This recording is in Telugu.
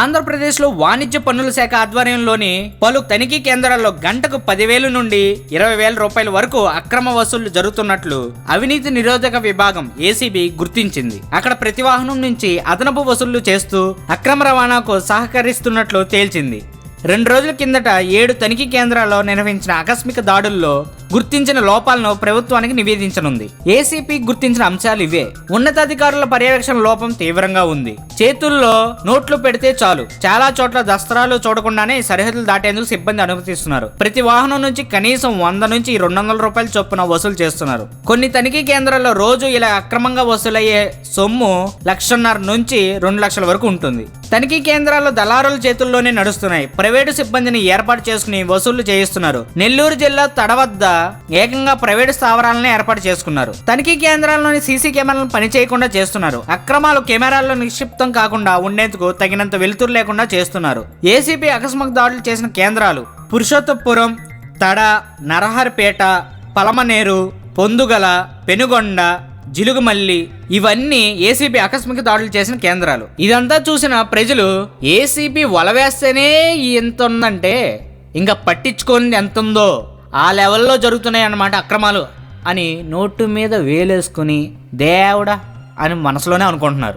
ఆంధ్రప్రదేశ్లో వాణిజ్య పన్నుల శాఖ ఆధ్వర్యంలోని పలు తనిఖీ కేంద్రాల్లో గంటకు పదివేలు నుండి ఇరవై వేల రూపాయల వరకు అక్రమ వసూళ్ళు జరుగుతున్నట్లు అవినీతి నిరోధక విభాగం ఏసీబీ గుర్తించింది. అక్కడ ప్రతి వాహనం నుంచి అదనపు వసూళ్ళు చేస్తూ అక్రమ రవాణాకు సహకరిస్తున్నట్లు తేల్చింది. రెండు రోజుల కిందట ఏడు తనిఖీ కేంద్రాల్లో నిర్వహించిన ఆకస్మిక దాడుల్లో గుర్తించిన లోపాలను ప్రభుత్వానికి నివేదించనుంది. ఏసీపీ గుర్తించిన అంశాలు ఇవే. ఉన్నతాధికారుల పర్యవేక్షణ లోపం తీవ్రంగా ఉంది. చేతుల్లో నోట్లు పెడితే చాలు. చాలా చోట్ల దస్త్రాలు చూడకుండానే సరిహద్దులు దాటేందుకు సిబ్బంది అనుమతిస్తున్నారు. ప్రతి వాహనం నుంచి కనీసం వంద నుంచి రెండు వందల రూపాయల చొప్పున వసూలు చేస్తున్నారు. కొన్ని తనిఖీ కేంద్రాల్లో రోజు ఇలా అక్రమంగా వసూలయ్యే సొమ్ము లక్షన్నర నుంచి రెండు లక్షల వరకు ఉంటుంది. తనిఖీ కేంద్రాల్లో దళారుల చేతుల్లోనే నడుస్తున్నాయి. ప్రైవేటు సిబ్బందిని ఏర్పాటు చేసుకుని వసూళ్ళు చేయిస్తున్నారు. నెల్లూరు జిల్లా తడవద్ద ఏకంగా ప్రైవేటు స్థావరాలను ఏర్పాటు చేసుకున్నారు. తనిఖీ కేంద్రాల్లోని సీసీ కెమెరాలను పనిచేయకుండా చేస్తున్నారు. అక్రమాలు కెమెరాల్లో నిక్షిప్తం కాకుండా ఉండేందుకు తగినంత వెలుతురు లేకుండా చేస్తున్నారు. ఏసీపీ అకస్మాత్ దాడులు చేసిన కేంద్రాలు పురుషోత్తపురం తడ నరహర్పేట పలమనేరు పొందుగల పెనుగొండ జిలుగుమల్లి ఇవన్నీ ఏసీబీ ఆకస్మిక దాడులు చేసిన కేంద్రాలు. ఇదంతా చూసిన ప్రజలు ఏసీబీ వలవేస్తేనే ఎంత ఉందంటే ఇంకా పట్టించుకోని ఎంత ఉందో ఆ లెవెల్లో జరుగుతున్నాయి అన్నమాట అక్రమాలు అని నోటు మీద వేలేసుకుని దేవుడా అని మనసులోనే అనుకుంటున్నారు.